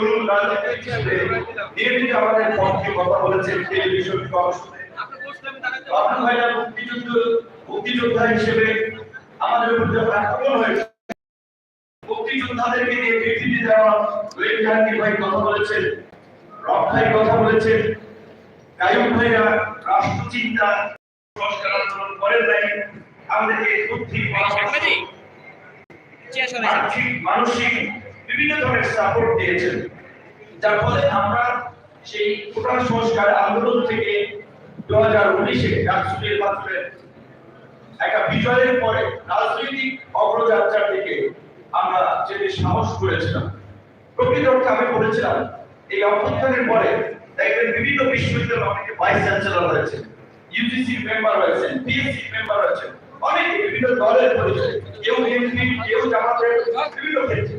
তরুণ রাজনীতিক হিসেবে নিয়মিত আমাদের পক্ষে কথা বলেছেন টেলিভিশন কর্মসূচিতে বাবলু ভাইরা মুক্তিযুদ্ধ মুক্তিযোদ্ধা হিসেবে আমাদের উপর যখন আক্রমণ হয়েছে মুক্তিযোদ্ধাদেরকে নিয়ে বিবৃতি দেওয়া ওয়েব জাহাঙ্গীর ভাই কথা বলেছেন রব ভাই কথা বলেছেন। কায়ুম ভাইরা রাষ্ট্রচিন্তা সংস্কার আন্দোলন করেন নাই আমাদেরকে বুদ্ধি পরামর্শ মানসিক বিভিন্ন ধরনের সাপোর্ট দিয়েছেন। যার ফলে আমরা সেই কোটা সংস্কার আন্দোলন থেকে দু হাজার উনিশে ডাকসুলের মাত্রে একটা বিজয়ের পরে রাজনৈতিক অগ্রযাত্রা থেকে আমরা যেতে সাহস করেছিলাম, প্রকৃত অর্থে আমি বলেছিলাম, এই অভ্যুত্থানের পরে দেখবেন বিভিন্ন বিশ্ববিদ্যালয় অনেকে ভাইস চ্যান্সেলর হয়েছে ইউজিসি মেম্বার হয়েছেন পিএসসি মেম্বার হয়েছেন, অনেকে বিভিন্ন দলের পরিচয়, কেউ বিএনপি কেউ জামাতের, বিভিন্ন ক্ষেত্রে।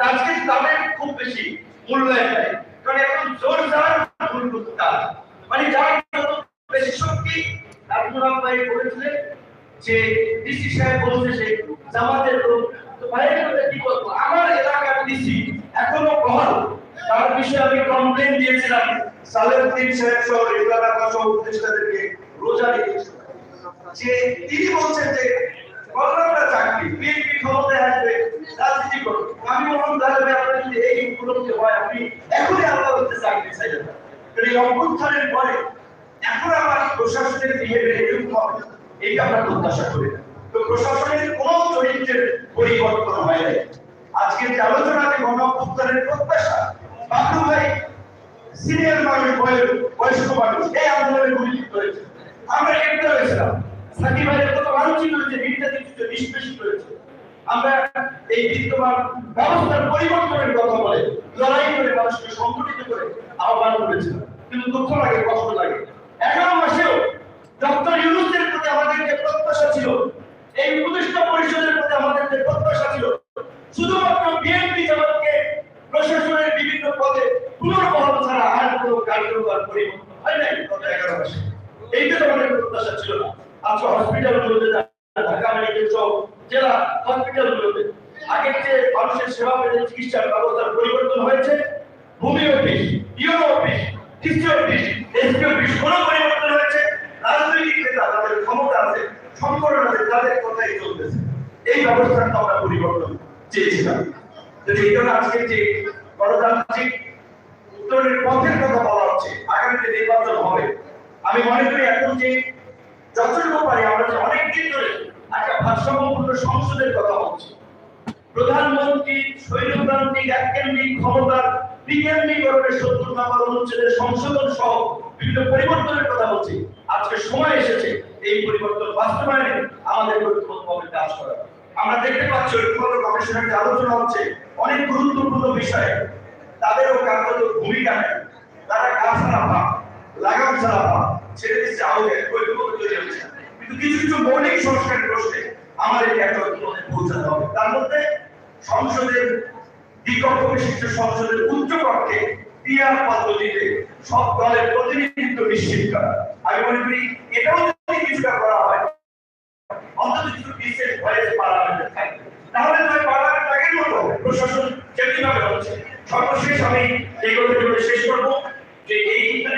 আজকে তাদের খুব বেশি মূল্যায়ন নেই কারণ এখন জোর যার তার। মানে যার বেশি শক্তি আব্দুল ভাই বলেছিলেন যে ডিসি সাহেব বলছে জামাতের লোক, তো ভাইয়ের কথা কি বলব? আমার এলাকার ডিসি এখনও বহাল। তার বিষয়ে আমি কমপ্লেন দিয়েছিলাম। সালেউদ্দিন সাহেব সহ রেজালা সহ উপদেষ্টাদেরকে রোজা দিয়েছিলাম যে তিনি বলছেন যে আমার প্রত্যাশা আজকের যে আলোচনাতে গণ অভ্যুত্থানের প্রত্যাশা বাবলু ভাই সিনিয়র মানুষ, বয়স বয়স্ক মানুষ, এই আন্দোলনে গুলি করেছে? আমরা হয়েছিলাম। সাকিব ভাইয়ের কত লাঞ্ছিত হয়েছে নির্যাতিত নিষ্পেষিত হয়েছে আমরা এই বিদ্যমান ব্যবস্থার পরিবর্তনের কথা বলে, লড়াই করে মানুষকে সংগঠিত করে আহ্বান করেছিলাম। কিন্তু দুঃখ লাগে, কষ্ট লাগে। এগারো মাসেও ডক্টর ইউনুসের প্রতি আমাদের যে প্রত্যাশা ছিল, এই উপদেষ্টা পরিষদের প্রতি আমাদের যে প্রত্যাশা ছিল, শুধুমাত্র বিএনপি জামাতকে প্রশাসনের বিভিন্ন পদে পুনর্বহাল ছাড়া আর কোনো কার্যকর পরিবর্তন হয় নাই গত এগারো মাসে। এইটা আমাদের প্রত্যাশা ছিল না। আজকে হসপিটালগুলোতে ঢাকা মেডিকেল সহ জেলা হসপিটালগুলোতে আগের যে মানুষের সেবা পেতে চিকিৎসার ব্যবস্থার পরিবর্তন হয়েছে। ভূমি office euro office DC office SP office কোনো পরিবর্তন হয়েছে। রাজনৈতিক নেতা তাদের ক্ষমতা আছে, সংগঠন আছে, তাদের কথাই চলতেছে। এই ব্যবস্থার তো আমরা পরিবর্তন চেয়েছিলাম। যদি এই আজকে যে গণতান্ত্রিক উত্তরের পথের কথা বলা হচ্ছে, আগামীতে নির্বাচন হবে। আমি মনে করি এখন যে যতটুকু পারি আমরা যে ধরে একটা ভারসাম্যপূর্ণ সংসদের কথা বলছি। প্রধানমন্ত্রী স্বৈরতান্ত্রিক এককেন্দ্রিক ক্ষমতার বিকেন্দ্রীকরণের সত্তর নম্বর অনুচ্ছেদের সংশোধন সহ বিভিন্ন পরিবর্তনের কথা বলছি। আজকে সময় এসেছে এই পরিবর্তন বাস্তবায়নে আমাদের ঐক্যবদ্ধভাবে কাজ করা আমরা দেখতে পাচ্ছি, ঐক্যবদ্ধ কমিশনের যে আলোচনা হচ্ছে, অনেক গুরুত্বপূর্ণ বিষয়ে তাদেরও কার্যত ভূমিকা নেই তারা কাজ ছাড়া পাক লাগাম ছাড়া পাক ছেড়ে দিচ্ছে আউটে ঐক্যবদ্ধ তৈরি হচ্ছে কিন্তু কিছু কিছু মৌলিক সংস্কারের প্রশ্নে আমাদেরকে একটা ঐক্যবদ্ধে পৌঁছাতে হবে। তার মধ্যে সংসদের দ্বিকক্ষ বিশিষ্ট সংসদের উচ্চ কক্ষে পিয়ার পদ্ধতিতে সব দলের প্রতিনিধিত্ব নিশ্চিত করা। আমি মনে করি এটাও যদি কিছুটা করা হয়, অন্তত কিছু বিশেষ ভয়েস পার্লামেন্টে থাকবে। তাহলে তো পার্লামেন্ট আগের মতো। প্রশাসন যেমনিভাবে হচ্ছে। সর্বশেষ আমি এই কথাগুলো শেষ করব।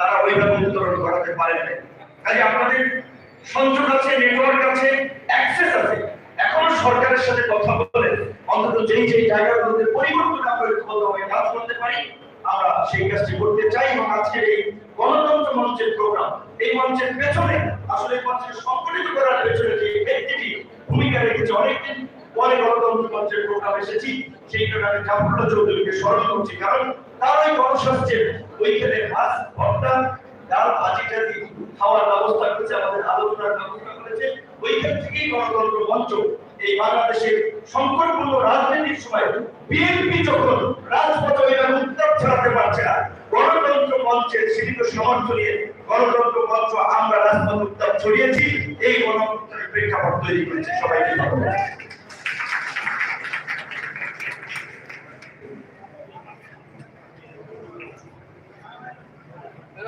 তারা ওইভাবে উত্তরণ করাতে পারেন না কাজে আপনাদের সংযোগ আছে নেটওয়ার্ক আছে অ্যাক্সেস আছে। এখন সরকারের সাথে কথা বলে অন্তত যেই যেই জায়গাগুলোতে পরিবর্তন আমরা ঐক্যবদ্ধভাবে কাজ করতে পারি, আমরা সেই কাজটি করতে চাই এবং আজকের এই গণতন্ত্র মঞ্চের প্রোগ্রাম এই মঞ্চের পেছনে আসলে মঞ্চের সংগঠিত করার পেছনে যে ব্যক্তিটি ভূমিকা রেখেছে, অনেকদিন পরে গণতন্ত্র মঞ্চের প্রোগ্রাম এসেছি। সেই জন্য আমি চৌধুরীকে স্মরণ করছি, কারণ তার গণস্বাস্থ্যের ওইখানে মাছ, ভর্তা, ডাল, ভাজি টাজি খাওয়ার ব্যবস্থা করেছে, আমাদের আলোচনার ব্যবস্থা করেছে। ওইখান থেকেই গণতন্ত্র মঞ্চ এই বাংলাদেশের সংকটপূর্ণ রাজনীতির সময় বিএনপি যখন রাজপথে ওইভাবে উত্তাপ ছড়াতে পারছে না, গণতন্ত্র মঞ্চের সীমিত সমর্থন নিয়ে গণতন্ত্র মঞ্চ আমরা রাজপথ উত্তাপ ছড়িয়েছি, এই গণতন্ত্রের প্রেক্ষাপট তৈরি করেছে সবাইকে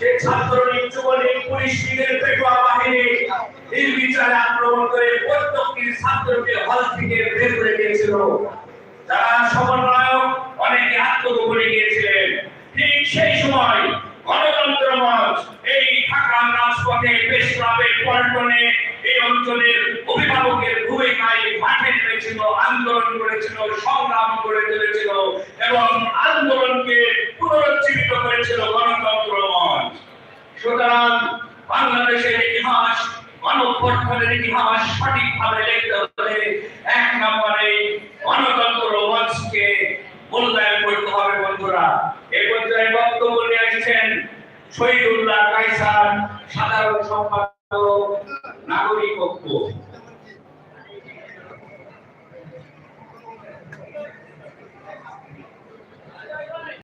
যে ছাত্র যুবলীগ, পুলিশ লীগের পেটোয়া বাহিনী নির্বিচারে আক্রমণ করে প্রত্যেকটি ছাত্রকে হল থেকে বের করে দিয়েছিল। যারা সমন্বয়ক অনেকে আত্মগোপনে গিয়েছিলেন। ঠিক সেই সময় গণতন্ত্র মঞ্চ এই ঢাকা রাজপথে ক্লাবের পল্টনে এই অঞ্চলের অভিভাবকের ভূমিকায় মাঠে নেমেছিল, আন্দোলন করেছিল, সংগ্রাম করে চলেছিল এবং আন্দোলনকে পুনরুজ্জীবিত করেছিল গণতন্ত্র মঞ্চ। সুতরাং বাংলাদেশের ইতিহাস গণঅভ্যুত্থানের ইতিহাস সঠিকভাবে লিখতে হলে এক নম্বরে গণতন্ত্র রোমাঞ্চকে মূল্যায়ন করতে হবে, বন্ধুরা। এই পর্যায়ে বক্তব্য নিয়ে আসছেন শহীদুল্লাহ কাইসার সাধারণ সম্পাদক নাগরিক পক্ষ